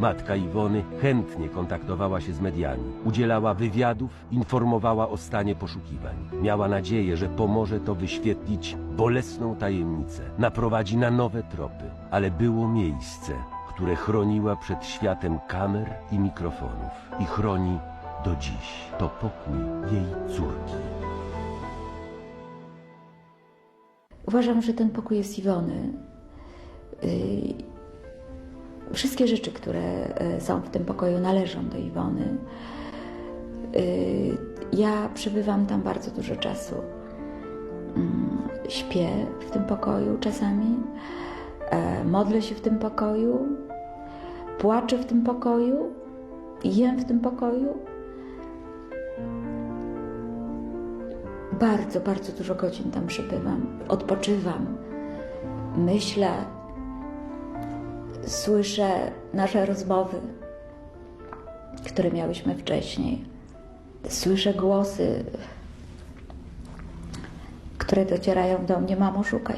Matka Iwony chętnie kontaktowała się z mediami, udzielała wywiadów, informowała o stanie poszukiwań. Miała nadzieję, że pomoże to wyświetlić bolesną tajemnicę, naprowadzi na nowe tropy, ale było miejsce, które chroniła przed światem kamer i mikrofonów i chroni do dziś. To pokój jej córki. Uważam, że ten pokój jest Iwony. Wszystkie rzeczy, które y, są w tym pokoju, należą do Iwony. Yy, Ja przebywam tam bardzo dużo czasu. Mm, Śpię w tym pokoju czasami, e, modlę się w tym pokoju, płaczę w tym pokoju, jem w tym pokoju. Bardzo, bardzo dużo godzin tam przebywam. Odpoczywam, myślę, słyszę nasze rozmowy, które miałyśmy wcześniej. Słyszę głosy, które docierają do mnie: Mamo, szukaj.